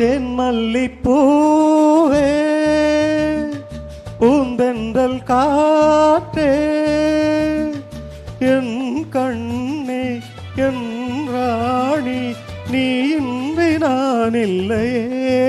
தென்மல்லிப்பூவே பூந்தென்றல் காற்றே என் கண்ணே என் ராணி நீ இன்றி நான் இல்லையே.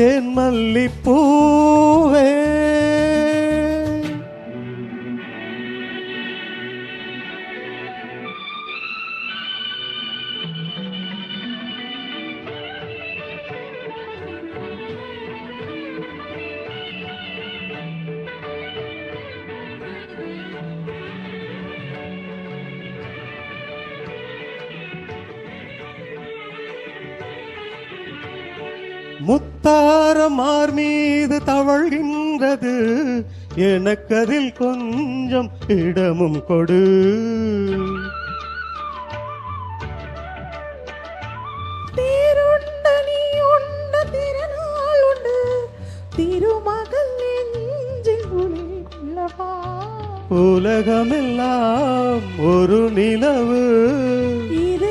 தென்மல்லிப்பூவே முத்தாரமார் மீது தவழ்கின்றது. எனக்கதில் கொஞ்சம் இடமும் கொடு. உலகமெல்லாம் ஒரு நிலவு. இதயமெல்லாம்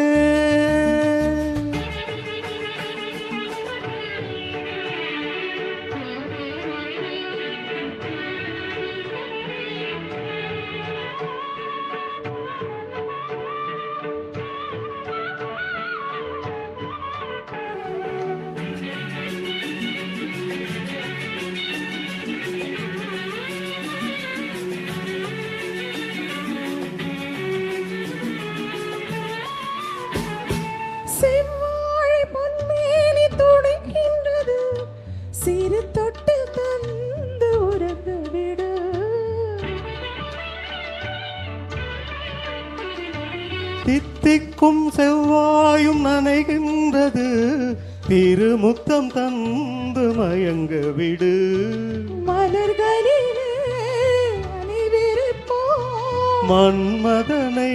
தித்திக்கும் செவ்வாயும் நனைகின்றது. திருமுத்தம் தந்து மயங்க விடு. மலர்களிலே மன்மதனை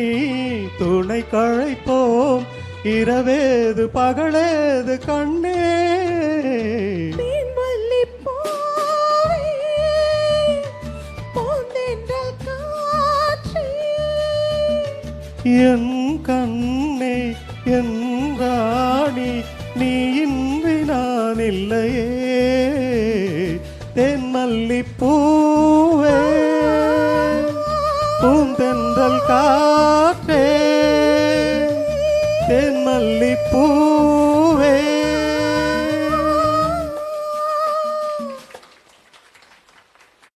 துணை கழைப்போம். இரவேது பகலேது கண்ணே. என் கண்ணே என் ராணி நீ இன்றி நான் இல்லையே தென் மல்லிப்பூவே பூந்தென்றல் காற்றே தென் மல்லிப்பூவே.